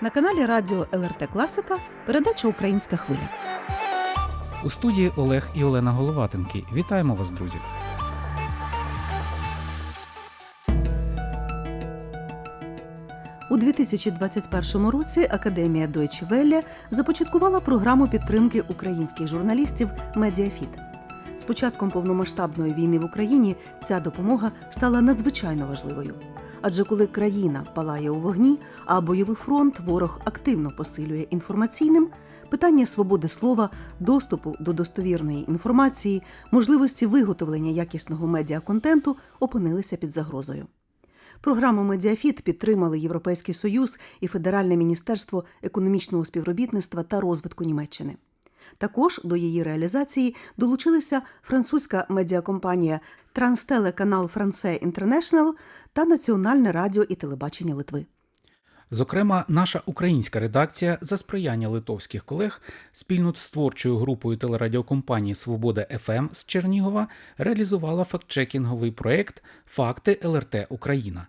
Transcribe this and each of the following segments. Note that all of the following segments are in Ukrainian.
На каналі Радіо ЛРТ Класика передача Українська хвиля. У студії Олег і Олена Головатенки. Вітаємо вас, друзі. У 2021 році Академія Deutsche Welle започаткувала програму підтримки українських журналістів Медіафіт. З початком повномасштабної війни в Україні ця допомога стала надзвичайно важливою. Адже коли країна палає у вогні, а бойовий фронт ворог активно посилює інформаційним, питання свободи слова, доступу до достовірної інформації, можливості виготовлення якісного медіаконтенту опинилися під загрозою. Програму Медіафіт підтримали Європейський Союз і Федеральне міністерство економічного співробітництва та розвитку Німеччини. Також до її реалізації долучилися французька медіакомпанія Транстелеканал Франце Інтернешнл та Національне радіо і телебачення Литви. Зокрема, наша українська редакція за сприяння литовських колег спільно з творчою групою телерадіокомпанії Свобода ФМ з Чернігова реалізувала фактчекінговий проект Факти ЛРТ Україна.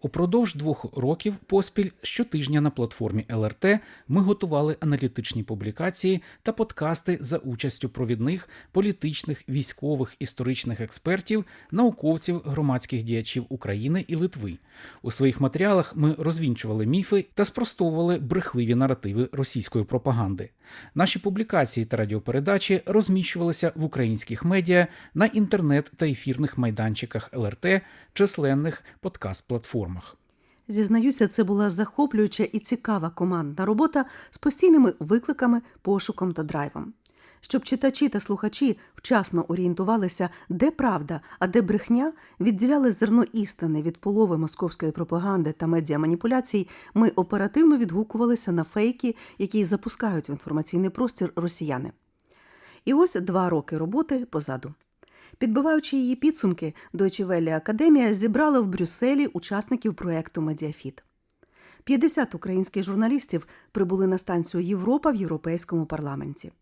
Упродовж двох років поспіль щотижня на платформі ЛРТ ми готували аналітичні публікації та подкасти за участю провідних політичних, військових, історичних експертів, науковців, громадських діячів України і Литви. У своїх матеріалах ми розвінчували міфи та спростовували брехливі наративи російської пропаганди. Наші публікації та радіопередачі розміщувалися в українських медіа на інтернет та ефірних майданчиках ЛРТ, численних подкаст-платформах. Зізнаюся, це була захоплююча і цікава командна робота з постійними викликами, пошуком та драйвом. Щоб читачі та слухачі вчасно орієнтувалися, де правда, а де брехня, відділяли зерно істини від полови московської пропаганди та медіаманіпуляцій, ми оперативно відгукувалися на фейки, які запускають в інформаційний простір росіяни. І ось два роки роботи позаду. Підбиваючи її підсумки, Welle Академія зібрала в Брюсселі учасників проекту Медіафіт. 50 українських журналістів прибули на станцію Європа в Європейському парламенті.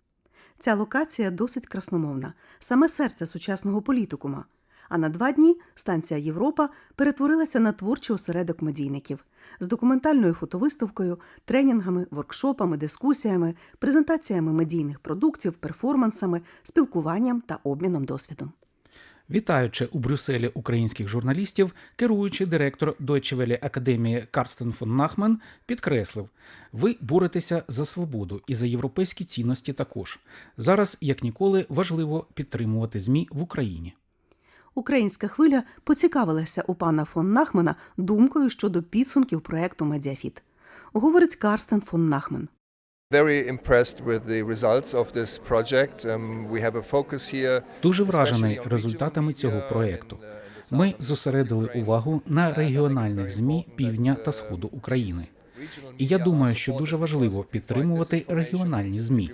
Ця локація досить красномовна, саме серце сучасного політикума. А на два дні станція Європа перетворилася на творчий осередок медійників з документальною фотовиставкою, тренінгами, воркшопами, дискусіями, презентаціями медійних продуктів, перформансами, спілкуванням та обміном досвідом. Вітаючи у Брюсселі українських журналістів, керуючий директор Deutsche Академії Карстен фон Нахмен підкреслив: ви боретеся за свободу і за європейські цінності також. Зараз, як ніколи, важливо підтримувати ЗМІ в Україні. Українська хвиля поцікавилася у пана фон Нахмена думкою щодо підсумків проекту Медіафіт. Говорить Карстен фон Нахмен. Дуже вражений результатами цього проєкту. the Ми зосередили увагу на регіональних ЗМІ півдня та uh, сходу України. І я думаю, що дуже важливо підтримувати регіональні ЗМІ,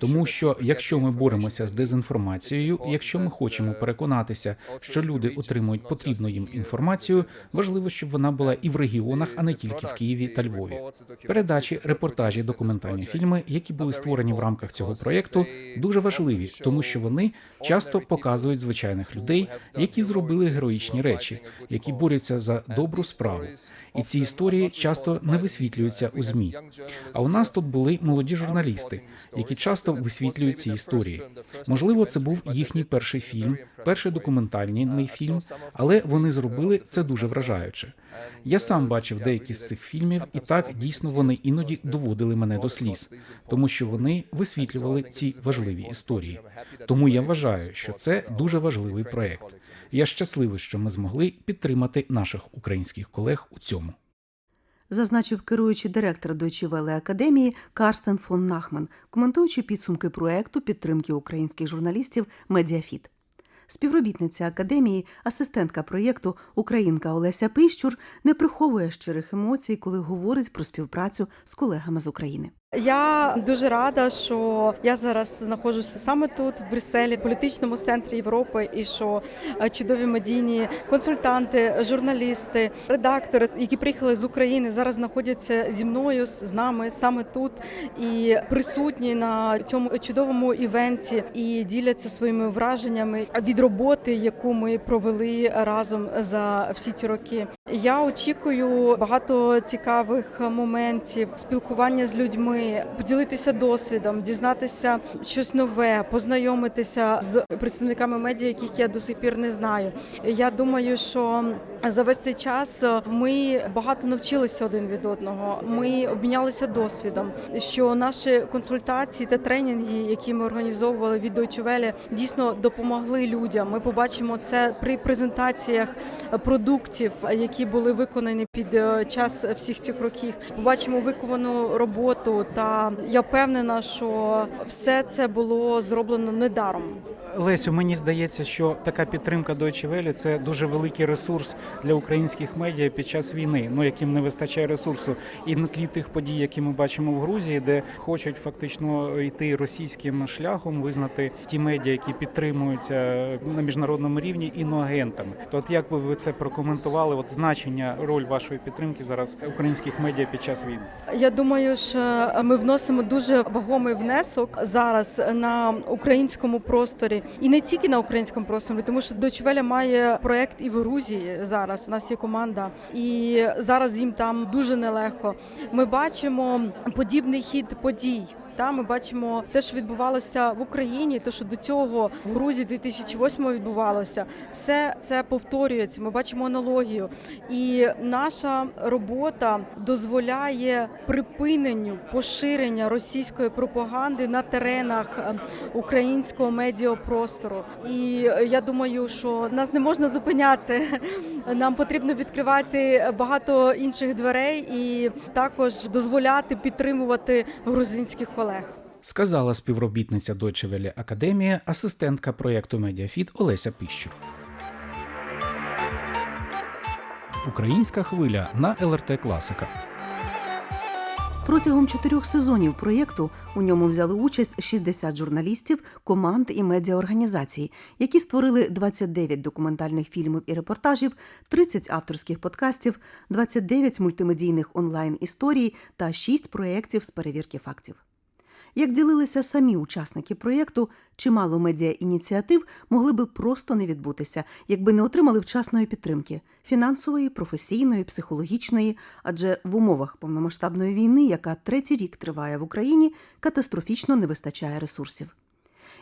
тому що якщо ми боремося з дезінформацією, якщо ми хочемо переконатися, що люди отримують потрібну їм інформацію, важливо, щоб вона була і в регіонах, а не тільки в Києві та Львові. Передачі, репортажі, документальні фільми, які були створені в рамках цього проєкту, дуже важливі, тому що вони часто показують звичайних людей, які зробили героїчні речі, які борються за добру справу. І ці історії часто не висвітлюються у змі. А у нас тут були молоді журналісти, які часто висвітлюють ці історії. Можливо, це був їхній перший фільм, перший документальний фільм, але вони зробили це дуже вражаюче. Я сам бачив деякі з цих фільмів, і так дійсно вони іноді доводили мене до сліз, тому що вони висвітлювали ці важливі історії. Тому я вважаю, що це дуже важливий проект. Я щасливий, що ми змогли підтримати наших українських колег у цьому. зазначив керуючий директор Welle Академії Карстен фон Нахман, коментуючи підсумки проекту підтримки українських журналістів Медіафіт. Співробітниця академії, асистентка проєкту Українка Олеся Пищур не приховує щирих емоцій, коли говорить про співпрацю з колегами з України. Я дуже рада, що я зараз знаходжуся саме тут, в Брюсселі, політичному центрі Європи, і що е, чудові медійні консультанти, журналісти, редактори, які приїхали з України, зараз знаходяться зі мною з нами саме тут і присутні на цьому чудовому івенті і діляться своїми враженнями від роботи, яку ми провели разом за всі ці роки. Я очікую багато цікавих моментів, спілкування з людьми, поділитися досвідом, дізнатися щось нове, познайомитися з представниками медіа, яких я до сих пір не знаю. Я думаю, що за весь цей час ми багато навчилися один від одного. Ми обмінялися досвідом. Що наші консультації та тренінги, які ми організовували від Deutsche Welle, дійсно допомогли людям. Ми побачимо це при презентаціях продуктів, які були виконані під е, час всіх цих років. Побачимо виконану роботу. Та я впевнена, що все це було зроблено недаром. Лесю, мені здається, що така підтримка Deutsche Welle – це дуже великий ресурс для українських медіа під час війни, ну яким не вистачає ресурсу, і на тлі тих подій, які ми бачимо в Грузії, де хочуть фактично йти російським шляхом, визнати ті медіа, які підтримуються на міжнародному рівні іноагентами. То от як би ви це прокоментували? От значення, роль вашої підтримки зараз українських медіа під час війни? Я думаю, що ми вносимо дуже вагомий внесок зараз на українському просторі, і не тільки на українському просторі, тому що Дочвеля має проект і в Грузії зараз. У нас є команда, і зараз їм там дуже нелегко. Ми бачимо подібний хід подій. Та ми бачимо те, що відбувалося в Україні, те, що до цього в Грузії 2008 відбувалося, все це повторюється. Ми бачимо аналогію, і наша робота дозволяє припиненню поширення російської пропаганди на теренах е, українського медіапростору. І е, я думаю, що нас не можна зупиняти. Нам потрібно відкривати багато інших дверей і також дозволяти підтримувати грузинських колег. Сказала співробітниця Welle Академія, асистентка проєкту Медіафіт Олеся Піщур. Українська хвиля на ЛРТ Класика. Протягом чотирьох сезонів проєкту у ньому взяли участь 60 журналістів, команд і медіаорганізацій, які створили 29 документальних фільмів і репортажів, 30 авторських подкастів, 29 мультимедійних онлайн-історій та 6 проєктів з перевірки фактів. Як ділилися самі учасники проєкту, чимало медіа-ініціатив могли би просто не відбутися, якби не отримали вчасної підтримки фінансової, професійної, психологічної, адже в умовах повномасштабної війни, яка третій рік триває в Україні, катастрофічно не вистачає ресурсів.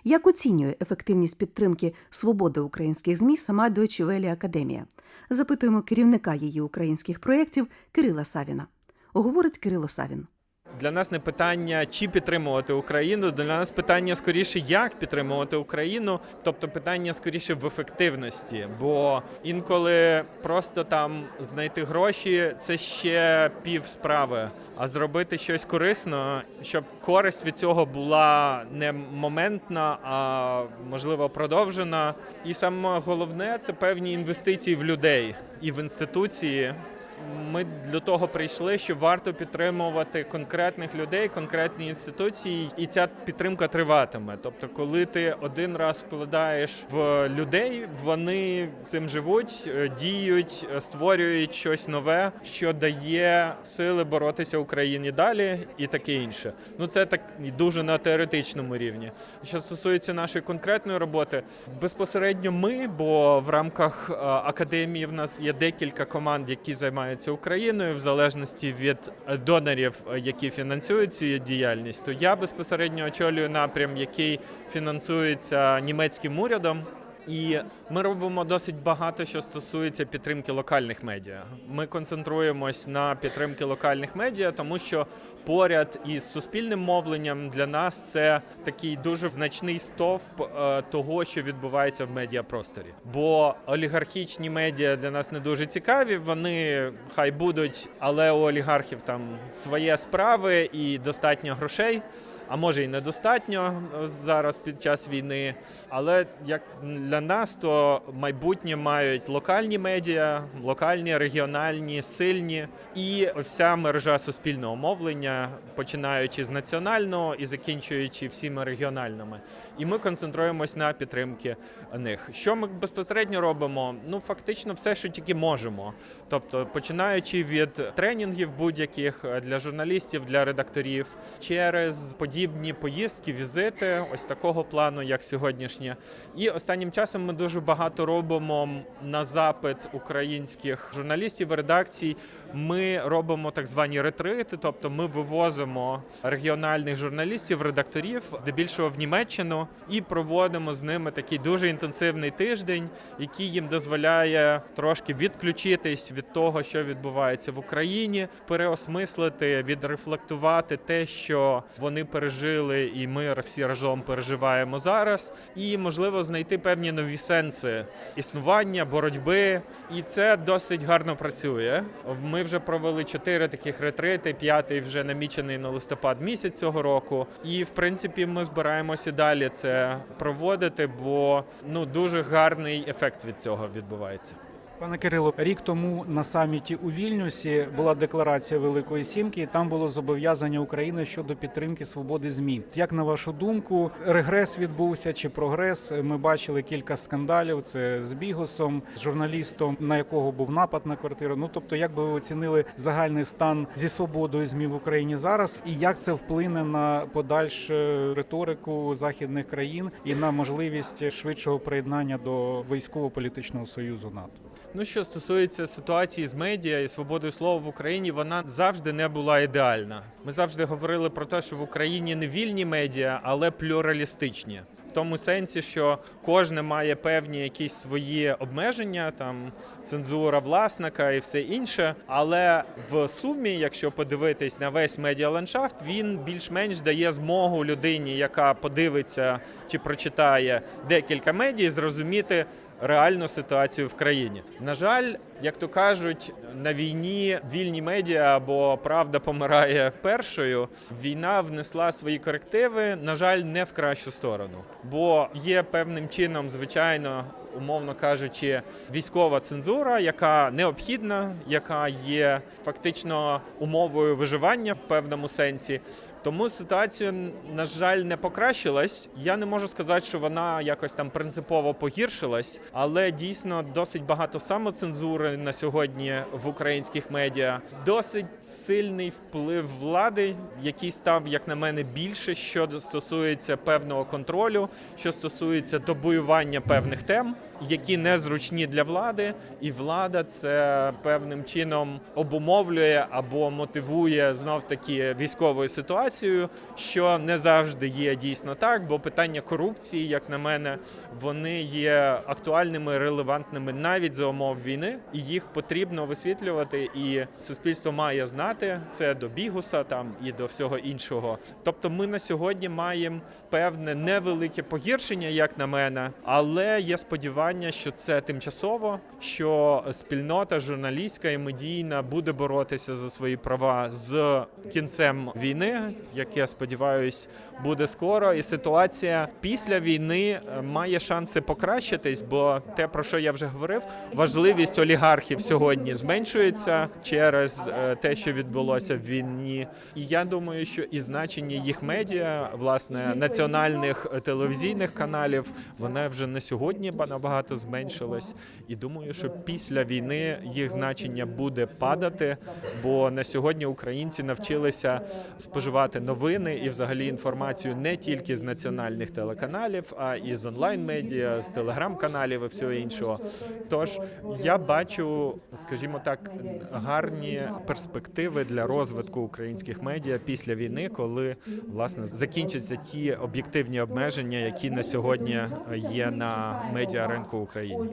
Як оцінює ефективність підтримки свободи українських ЗМІ сама Deutsche Welle Академія? Запитуємо керівника її українських проєктів Кирила Савіна. Говорить Кирило Савін. Для нас не питання, чи підтримувати Україну. Для нас питання скоріше, як підтримувати Україну, тобто питання скоріше в ефективності. Бо інколи просто там знайти гроші це ще пів справи. А зробити щось корисно, щоб користь від цього була не моментна, а можливо продовжена. І саме головне це певні інвестиції в людей і в інституції. Ми для того прийшли, що варто підтримувати конкретних людей, конкретні інституції, і ця підтримка триватиме. Тобто, коли ти один раз вкладаєш в людей, вони цим живуть, е, діють, е, створюють щось нове, що дає сили боротися Україні далі, і таке інше. Ну це так дуже на теоретичному рівні. Що стосується нашої конкретної роботи, безпосередньо ми, бо в рамках е, академії в нас є декілька команд, які займаються Україною, в залежності від донорів, які фінансують цю діяльність, то я безпосередньо очолюю напрям, який фінансується німецьким урядом. І ми робимо досить багато, що стосується підтримки локальних медіа. Ми концентруємось на підтримки локальних медіа, тому що поряд із суспільним мовленням для нас це такий дуже значний стовп е, того, що відбувається в медіапросторі. Бо олігархічні медіа для нас не дуже цікаві. Вони хай будуть, але у олігархів там своє справи і достатньо грошей. А може і недостатньо е, зараз під час війни. Але як для нас, то майбутнє мають локальні медіа, локальні, регіональні, сильні і вся мережа суспільного мовлення, починаючи з національного і закінчуючи всіми регіональними. І ми концентруємось на підтримки них. Що ми безпосередньо робимо? Ну фактично, все, що тільки можемо. Тобто, починаючи від тренінгів будь-яких е, для журналістів, для редакторів, через подібні поїздки, візити, ось такого плану, як сьогоднішнє. І останнім часом ми дуже багато робимо на запит українських журналістів, редакцій. Ми робимо так звані ретрити, тобто ми вивозимо регіональних журналістів, редакторів, здебільшого в Німеччину, і проводимо з ними такий дуже інтенсивний тиждень, який їм дозволяє трошки відключитись від того, що відбувається в Україні, переосмислити, відрефлектувати те, що вони пережили, і ми всі разом переживаємо зараз, і можливо знайти певні нові сенси існування, боротьби. І це досить гарно працює. Ми вже провели чотири таких ретрити. П'ятий вже намічений на листопад місяць цього року. І в принципі, ми збираємося далі це проводити, бо ну дуже гарний ефект від цього відбувається. Пане Кирило, рік тому на саміті у Вільнюсі була декларація Великої Сімки, і там було зобов'язання України щодо підтримки свободи ЗМІ. Як на вашу думку, регрес відбувся чи прогрес? Ми бачили кілька скандалів. Це з Бігусом, з журналістом, на якого був напад на квартиру. Ну тобто, як би ви оцінили загальний стан зі свободою ЗМІ в Україні зараз, і як це вплине на подальшу риторику західних країн і на можливість швидшого приєднання до військово-політичного союзу НАТО? Ну, що стосується ситуації з медіа і свободою слова в Україні, вона завжди не була ідеальна. Ми завжди говорили про те, що в Україні не вільні медіа, але плюралістичні. В тому сенсі, що кожне має певні якісь свої обмеження, там цензура власника і все інше. Але в сумі, якщо подивитись на весь медіаландшафт, він більш-менш дає змогу людині, яка подивиться чи прочитає декілька медій, зрозуміти реальну ситуацію в країні. На жаль, як то кажуть, на війні вільні медіа або правда помирає першою. Війна внесла свої корективи, на жаль, не в кращу сторону, бо є певним чином, звичайно. Умовно кажучи, військова цензура, яка необхідна, яка є фактично умовою виживання в певному сенсі. Тому ситуація, на жаль, не покращилась. Я не можу сказати, що вона якось там принципово погіршилась, але дійсно досить багато самоцензури на сьогодні в українських медіа. Досить сильний вплив влади, який став, як на мене, більше, що стосується певного контролю, що стосується добоювання певних тем. Які незручні для влади, і влада це певним чином обумовлює або мотивує знов таки військовою ситуацією, що не завжди є дійсно так, бо питання корупції, як на мене, вони є актуальними, релевантними навіть за умов війни, і їх потрібно висвітлювати. І суспільство має знати це до бігуса там і до всього іншого. Тобто, ми на сьогодні маємо певне невелике погіршення, як на мене, але є сподівання, що це тимчасово, що спільнота журналістська і медійна буде боротися за свої права з кінцем війни, як я сподіваюсь, буде скоро. І ситуація після війни е, має шанси покращитись, бо те, про що я вже говорив, важливість олігархів сьогодні зменшується через е, те, що відбулося в війні. І я думаю, що і значення їх медіа, власне, національних е, телевізійних каналів, вона вже не сьогодні ба- набагато зменшилась. І думаю, що після війни їх значення буде падати, бо на сьогодні українці навчилися споживати новини і взагалі інформацію не тільки з національних телеканалів, а і з онлайн-медіа, з телеграм-каналів і всього іншого. Тож я бачу, скажімо так, гарні перспективи для розвитку українських медіа після війни, коли власне закінчаться ті об'єктивні обмеження, які на сьогодні є на медіа ринку України.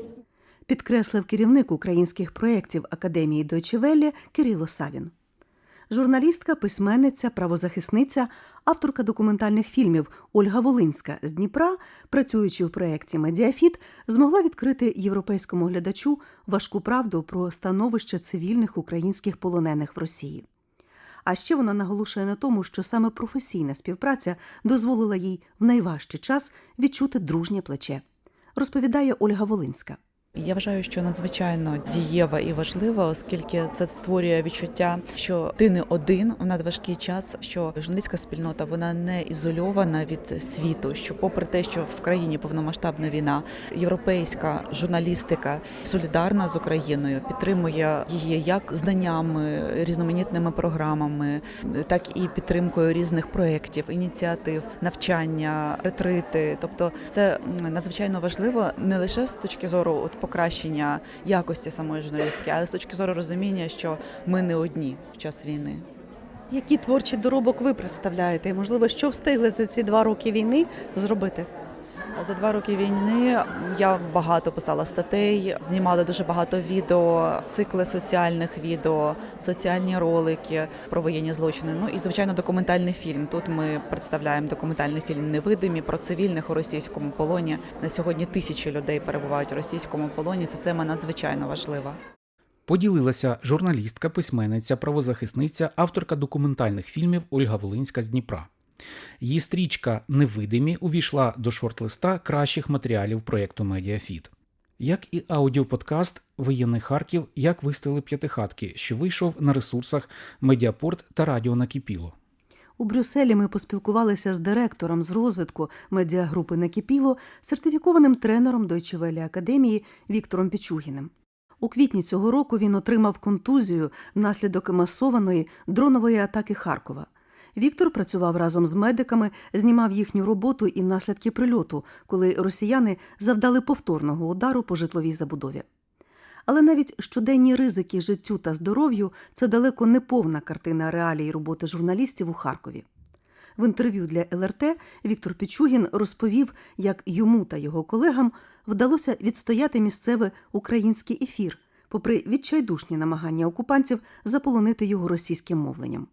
підкреслив керівник українських проєктів Академії Welle Кирило Савін. Журналістка, письменниця, правозахисниця, авторка документальних фільмів Ольга Волинська з Дніпра, працюючи у проєкті Медіафіт, змогла відкрити європейському глядачу важку правду про становище цивільних українських полонених в Росії. А ще вона наголошує на тому, що саме професійна співпраця дозволила їй в найважчий час відчути дружнє плече. Розповідає Ольга Волинська. Я вважаю, що надзвичайно дієва і важлива, оскільки це створює відчуття, що ти не один в надважкий час, що журналістська спільнота вона не ізольована від світу. Що, попри те, що в країні повномасштабна війна, європейська журналістика солідарна з Україною, підтримує її як знаннями, різноманітними програмами, так і підтримкою різних проєктів, ініціатив, навчання, ретрити. Тобто, це надзвичайно важливо не лише з точки зору от покращення якості самої журналістики, але з точки зору розуміння, що ми не одні в час війни. Які творчі доробок ви представляєте? І, можливо, що встигли за ці два роки війни зробити? За два роки війни я багато писала статей, знімала дуже багато відео, цикли соціальних відео, соціальні ролики про воєнні злочини. Ну і звичайно, документальний фільм. Тут ми представляємо документальний фільм Невидимі про цивільних у російському полоні. На сьогодні тисячі людей перебувають у російському полоні. Це тема надзвичайно важлива. Поділилася журналістка, письменниця, правозахисниця, авторка документальних фільмів Ольга Волинська з Дніпра. Її стрічка Невидимі увійшла до шорт-листа кращих матеріалів проєкту Медіафіт. Як і аудіоподкаст Воєнний Харків, як виставили п'ятихатки, що вийшов на ресурсах Медіапорт та Радіо Накіпіло. У Брюсселі ми поспілкувалися з директором з розвитку медіагрупи Накіпіло, сертифікованим тренером Deutsche Академії Віктором Пічугіним. У квітні цього року він отримав контузію внаслідок масованої дронової атаки Харкова. Віктор працював разом з медиками, знімав їхню роботу і наслідки прильоту, коли росіяни завдали повторного удару по житловій забудові. Але навіть щоденні ризики життю та здоров'ю це далеко не повна картина реалій роботи журналістів у Харкові. В інтерв'ю для ЛРТ Віктор Пічугін розповів, як йому та його колегам вдалося відстояти місцевий український ефір, попри відчайдушні намагання окупантів заполонити його російським мовленням.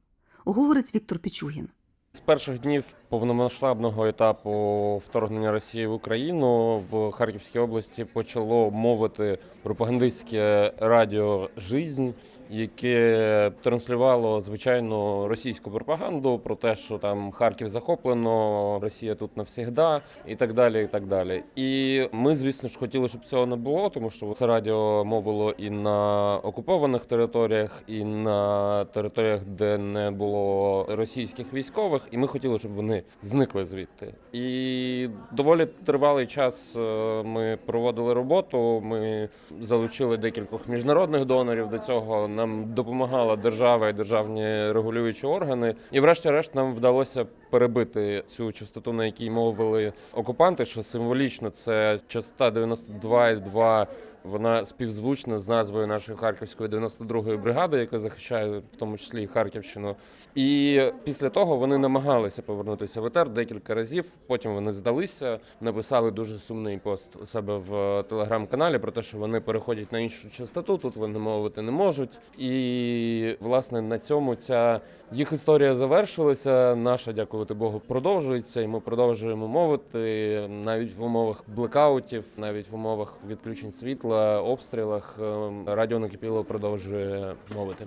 Говорить Віктор Пічугін. З перших днів повномасштабного етапу вторгнення Росії в Україну в Харківській області почало мовити пропагандистське радіо Жизнь, яке транслювало звичайно російську пропаганду про те, що там Харків захоплено, Росія тут навсігда, і так далі. І так далі. І ми, звісно ж, хотіли, щоб цього не було, тому що це радіо мовило і на окупованих територіях, і на територіях, де не було російських військових, і ми хотіли, щоб вони зникли звідти. І доволі тривалий час е, ми проводили роботу. Ми залучили декількох міжнародних донорів до цього. Нам допомагала держава і державні регулюючі органи. І, врешті-решт, нам вдалося перебити цю частоту, на якій мовили окупанти, що символічно це частота 92,2 вона співзвучна з назвою нашої харківської 92-ї бригади, яка захищає в тому числі і Харківщину. І після того вони намагалися повернутися в етер декілька разів. Потім вони здалися, написали дуже сумний пост у себе в телеграм-каналі про те, що вони переходять на іншу частоту. Тут вони мовити не можуть. І власне на цьому ця їх історія завершилася. Наша, дякувати Богу, продовжується, і ми продовжуємо мовити навіть в умовах блекаутів, навіть в умовах відключень світла, обстрілах. ем, Радіо Накипіло продовжує мовити.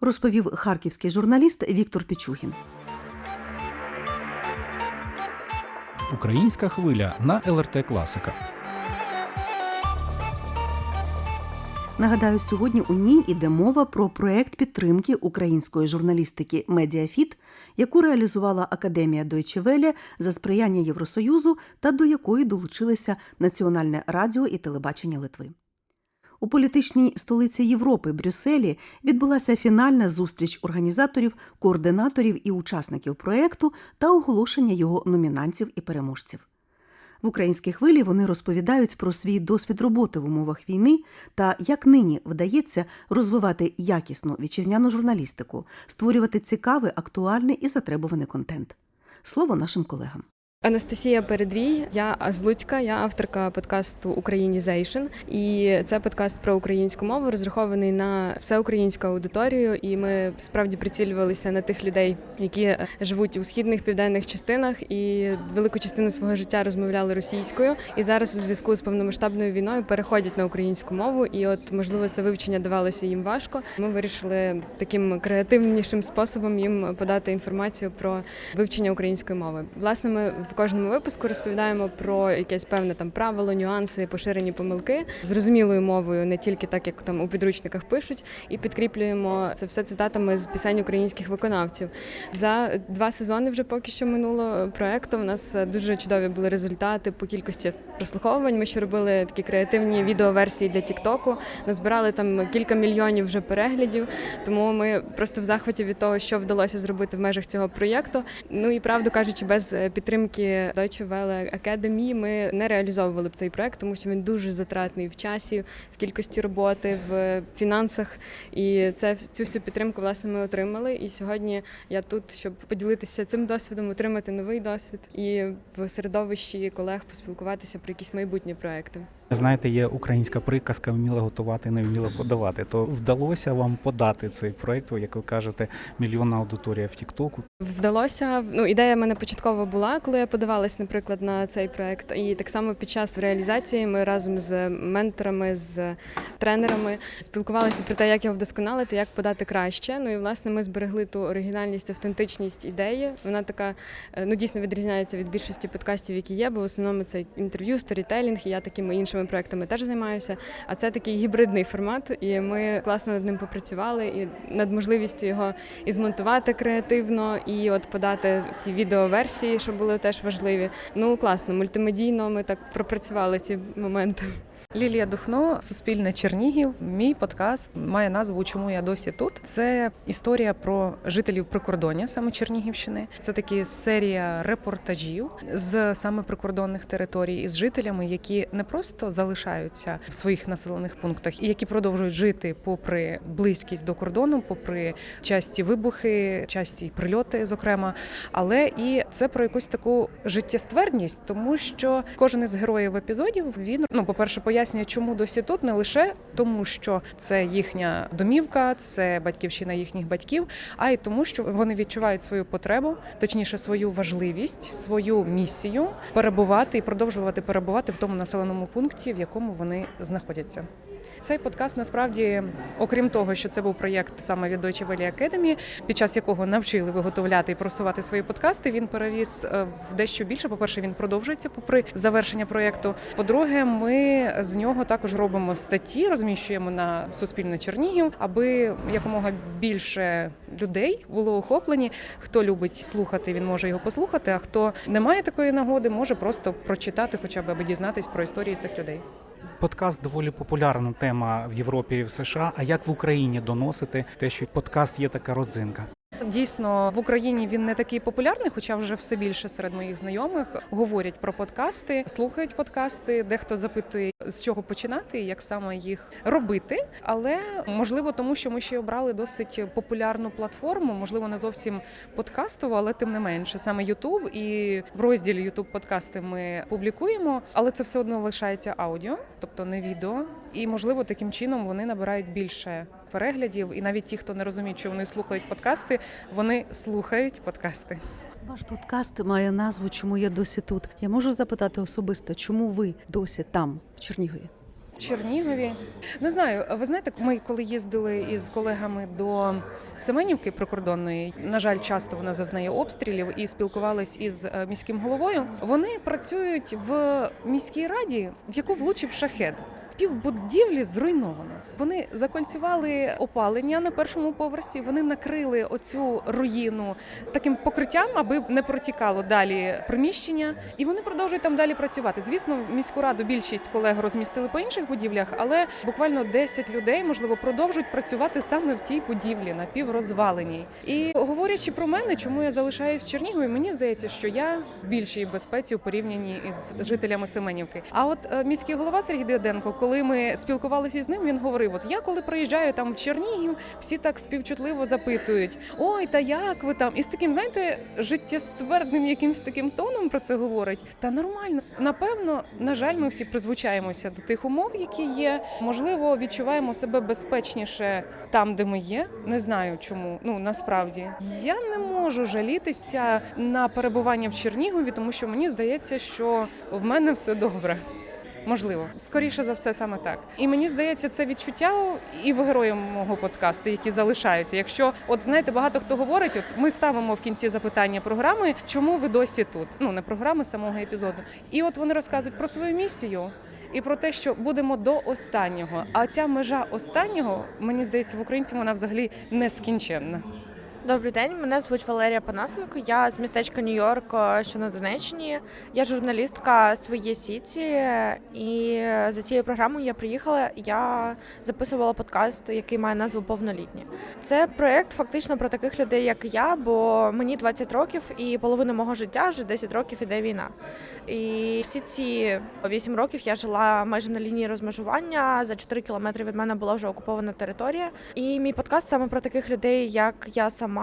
Розповів харківський журналіст Віктор Пічугін. Українська хвиля на ЛРТ Класика. Нагадаю, сьогодні у ній іде мова про проект підтримки української журналістики Медіафіт, яку реалізувала Академія Deutsche Welle за сприяння Євросоюзу та до якої долучилися Національне радіо і телебачення Литви. У політичній столиці Європи Брюсселі відбулася фінальна зустріч організаторів, координаторів і учасників проекту та оголошення його номінантів і переможців. В українській хвилі вони розповідають про свій досвід роботи в умовах війни та як нині вдається розвивати якісну вітчизняну журналістику, створювати цікавий, актуальний і затребуваний контент. Слово нашим колегам. Анастасія Передрій, я з Луцька, я авторка подкасту Українізейшн. І це подкаст про українську мову, розрахований на всеукраїнську аудиторію. І ми справді прицілювалися на тих людей, які живуть у східних південних частинах і велику частину свого життя розмовляли російською. І зараз у зв'язку з повномасштабною війною переходять на українську мову. І от можливо це вивчення давалося їм важко. Ми вирішили таким креативнішим способом їм подати інформацію про вивчення української мови. Власне, ми в кожному випуску розповідаємо про якесь певне там правило, нюанси, поширені помилки зрозумілою мовою, не тільки так, як там у підручниках пишуть, і підкріплюємо це все цитатами з пісень українських виконавців. За два сезони вже поки що минуло проекту. У нас дуже чудові були результати по кількості прослуховувань. Ми ще робили такі креативні відеоверсії для Тіктоку. Назбирали там кілька мільйонів вже переглядів. Тому ми просто в захваті від того, що вдалося зробити в межах цього проєкту. Ну і правду кажучи, без е, підтримки Deutsche Welle Academy ми не реалізовували б цей проект, тому що він дуже затратний в часі, в кількості роботи, в фінансах. І це цю всю підтримку власне ми отримали. І сьогодні я тут, щоб поділитися цим досвідом, отримати новий досвід і в середовищі колег поспілкуватися про якісь майбутні проекти. Знаєте, є українська приказка вміла готувати, не вміла подавати. То вдалося вам подати цей проект, як ви кажете, мільйонна аудиторія в Тіктоку. Вдалося. Ну, ідея в мене початково була, коли я подавалась, наприклад, на цей проект. І так само під час реалізації ми разом з менторами, з тренерами спілкувалися про те, як його вдосконалити, як подати краще. Ну і власне ми зберегли ту оригінальність, автентичність ідеї. Вона така е, ну дійсно відрізняється від більшості подкастів, які є, бо в основному це інтерв'ю, сторітелінг, і я такими іншими проектами теж займаюся. А це такий гібридний формат, і ми класно над ним попрацювали і над можливістю його і змонтувати креативно, і от подати ці відеоверсії, що були теж важливі. Ну класно, мультимедійно ми так пропрацювали ці моменти. Лілія Духно, Суспільне Чернігів. Мій подкаст має назву Чому я досі тут. Це історія про жителів прикордоння, саме Чернігівщини. Це такі серія репортажів з саме прикордонних територій із жителями, які не просто залишаються в своїх населених пунктах, і які продовжують жити попри близькість до кордону, попри часті вибухи, часті прильоти, зокрема. Але і це про якусь таку життєстверність, тому що кожен із героїв епізодів він ну, по перше, пояснює, чому досі тут не лише тому, що це їхня домівка, це батьківщина їхніх батьків, а й тому, що вони відчувають свою потребу, точніше, свою важливість, свою місію перебувати і продовжувати перебувати в тому населеному пункті, в якому вони знаходяться. Цей подкаст насправді, окрім того, що це був проєкт саме від Deutsche Welle Academy, під час якого навчили виготовляти і просувати свої подкасти. Він переріс е, в дещо більше. По перше, він продовжується попри завершення проєкту. По-друге, ми з нього також робимо статті, розміщуємо на Суспільне Чернігів, аби якомога більше людей було охоплені. Хто любить слухати, він може його послухати. А хто не має такої нагоди, може просто прочитати, хоча б аби дізнатись про історії цих людей. Подкаст доволі популярна тема в Європі і в США. А як в Україні доносити те, що подкаст є така родзинка? Дійсно, в Україні він не такий популярний, хоча вже все більше серед моїх знайомих говорять про подкасти, слухають подкасти. Дехто запитує, з чого починати, як саме їх робити. Але можливо, тому що ми ще обрали досить популярну платформу, можливо, не зовсім подкастову, але тим не менше, саме YouTube. І в розділі YouTube подкасти ми публікуємо, але це все одно лишається аудіо, тобто не відео. І можливо, таким чином вони набирають більше переглядів. І навіть ті, хто не розуміють, що вони слухають подкасти, вони слухають подкасти. Ваш подкаст має назву Чому я досі тут. Я можу запитати особисто, чому ви досі там, в Чернігові? В Чернігові не знаю. Ви знаєте, ми коли їздили із колегами до Семенівки прикордонної, на жаль, часто вона зазнає обстрілів і спілкувались із е, міським головою. Вони працюють в міській раді, в яку влучив шахед. Півбудівлі зруйновано. Вони закольцювали опалення на першому поверсі. Вони накрили оцю руїну таким покриттям, аби не протікало далі приміщення, і вони продовжують там далі працювати. Звісно, в міську раду більшість колег розмістили по інших будівлях, але буквально 10 людей можливо продовжують працювати саме в тій будівлі напіврозваленій. І говорячи про мене, чому я залишаюсь в Чернігові, мені здається, що я в більшій безпеці у порівнянні із жителями Семенівки. А от е, міський голова Сергій Діденко, коли коли ми спілкувалися з ним, він говорив: от я коли приїжджаю там в Чернігів, всі так співчутливо запитують: ой, та як ви там? І з таким, знаєте, життєствердним якимсь таким тоном про це говорить. Та нормально. Напевно, на жаль, ми всі призвичаємося до тих умов, які є. Можливо, відчуваємо себе безпечніше там, де ми є. Не знаю чому. Ну насправді я не можу жалітися на перебування в Чернігові, тому що мені здається, що в мене все добре. Можливо, скоріше за все, саме так. І мені здається, це відчуття і в героїв мого подкасту, які залишаються. Якщо, от знаєте, багато хто говорить, от ми ставимо в кінці запитання програми, чому ви досі тут? Ну не програми самого епізоду. І от вони розказують про свою місію. І про те, що будемо до останнього. А ця межа останнього, мені здається, в українців вона взагалі нескінченна. Добрий день, мене звуть Валерія Панасенко. Я з містечка Нью-Йорк, що на Донеччині. Я журналістка своєї сіті, і за цією програмою я приїхала. Я записувала подкаст, який має назву Повнолітні. Це проєкт фактично про таких людей, як я, бо мені 20 років, і половина мого життя вже 10 років іде війна. І всі ці 8 років я жила майже на лінії розмежування. За 4 кілометри від мене була вже окупована територія. І мій подкаст саме про таких людей, як я сама,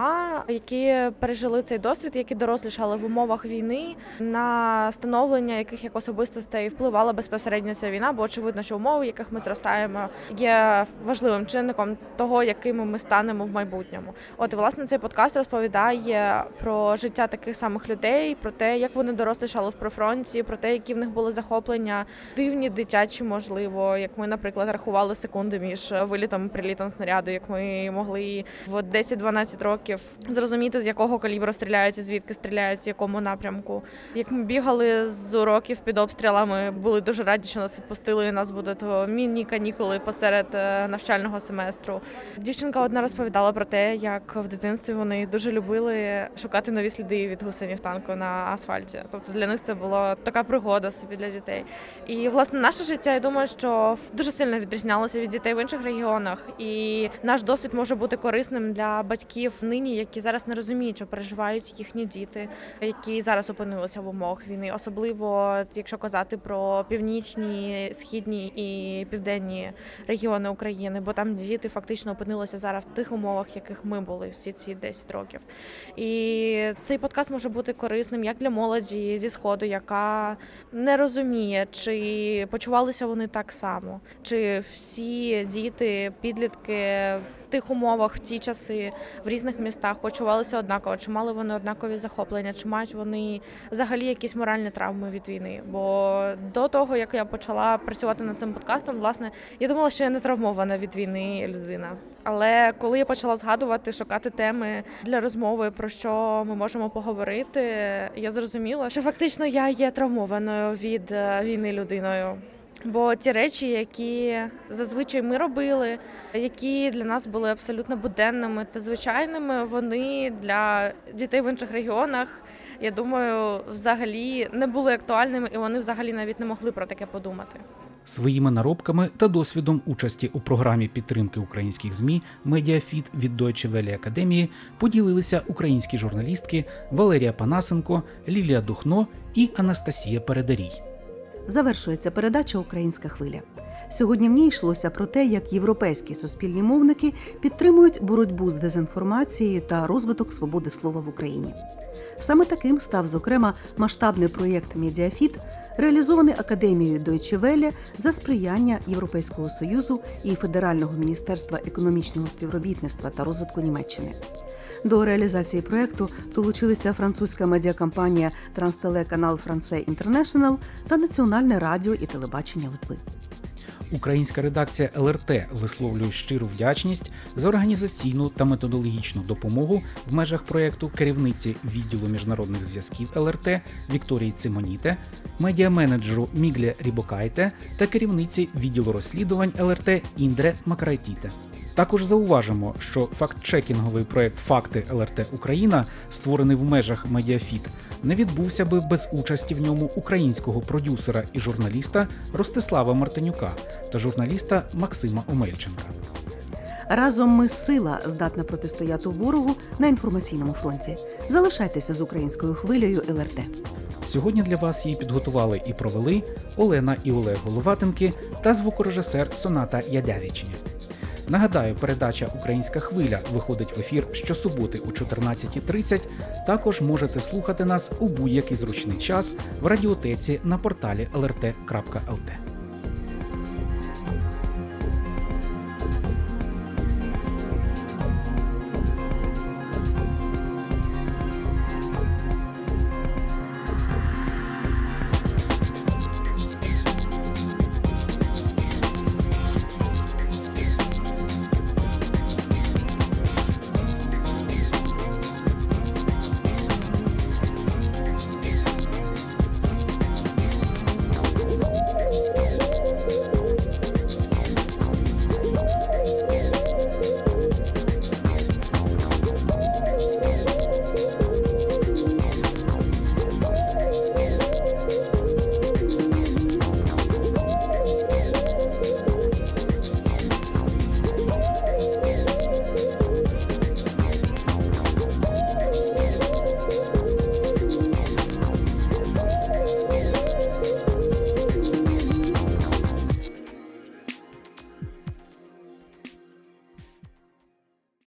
які пережили цей досвід, які дорослішали в умовах війни, на становлення яких як особистостей впливала безпосередньо ця війна, бо очевидно, що умови, в яких ми зростаємо, є важливим чинником того, якими ми станемо в майбутньому. От власне цей подкаст розповідає про життя таких самих людей, про те, як вони дорослішали в прифронті, про те, які в них були захоплення, дивні, дитячі, можливо, як ми, наприклад, рахували секунди між вилітом і прилітом снаряду, як ми могли в 10-12 років зрозуміти, з якого калібру стріляють і звідки стріляють, в якому напрямку. Як ми бігали з уроків під обстрілами, були дуже раді, що нас відпустили. і У нас будуть міні-канікули посеред е, навчального семестру. Дівчинка одна розповідала про те, як в дитинстві вони дуже любили шукати нові сліди від гусенів танку на асфальті. Тобто для них це була така пригода собі для дітей. І власне наше життя, я думаю, що дуже сильно відрізнялося від дітей в інших регіонах. І наш досвід може бути корисним для батьків нині, які зараз не розуміють, що переживають їхні діти, які зараз опинилися в умовах війни, особливо якщо казати про північні, східні і південні регіони України, бо там діти фактично опинилися зараз в тих умовах, яких ми були всі ці 10 років. І цей подкаст може бути корисним як для молоді зі сходу, яка не розуміє, чи почувалися вони так само, чи всі діти, підлітки тих умовах, в ті часи, в різних містах почувалися однаково, чи мали вони однакові захоплення, чи мають вони взагалі якісь моральні травми від війни. Бо до того, як я почала працювати над цим подкастом, власне, я думала, що я не травмована від війни людина. Але коли я почала згадувати, шукати теми для розмови, про що ми можемо поговорити, я зрозуміла, що фактично я є травмованою від е, війни людиною. Бо ті речі, які зазвичай ми робили, які для нас були абсолютно буденними та звичайними, вони для дітей в інших регіонах, я думаю, взагалі не були актуальними, і вони взагалі навіть не могли про таке подумати. Своїми наробками та досвідом участі у програмі підтримки українських змі Медіафіт від Deutsche Welle Академії поділилися українські журналістки Валерія Панасенко, Лілія Духно і Анастасія Передарій. Завершується передача Українська хвиля. Сьогодні в ній йшлося про те, як європейські суспільні мовники підтримують боротьбу з дезінформацією та розвиток свободи слова в Україні. Саме таким став, зокрема, масштабний проєкт Медіафіт, реалізований академією Deutsche Welle за сприяння Європейського союзу і Федерального міністерства економічного співробітництва та розвитку Німеччини. До реалізації проекту долучилися французька медіакомпанія Транстелеканал Франсе Інтернешнл та Національне радіо і телебачення Литви. Українська редакція ЛРТ висловлює щиру вдячність за організаційну та методологічну допомогу в межах проєкту керівниці відділу міжнародних зв'язків ЛРТ Вікторії Цимоніте, медіаменеджеру Міглі Рібокайте та керівниці відділу розслідувань ЛРТ Індре Макрайтіте. Також зауважимо, що фактчекінговий проект Факти ЛРТ Україна, створений в межах Медіафіт, не відбувся би без участі в ньому українського продюсера і журналіста Ростислава Мартинюка та журналіста Максима Омельченка. Разом ми сила здатна протистояти ворогу на інформаційному фронті. Залишайтеся з українською хвилею ЛРТ. Сьогодні для вас її підготували і провели Олена і Олег Головатенки та звукорежисер Соната Ядявічні. Нагадаю, передача Українська хвиля виходить в ефір щосуботи о 14.30. Також можете слухати нас у будь-який зручний час в радіотеці на порталі lrt.lt.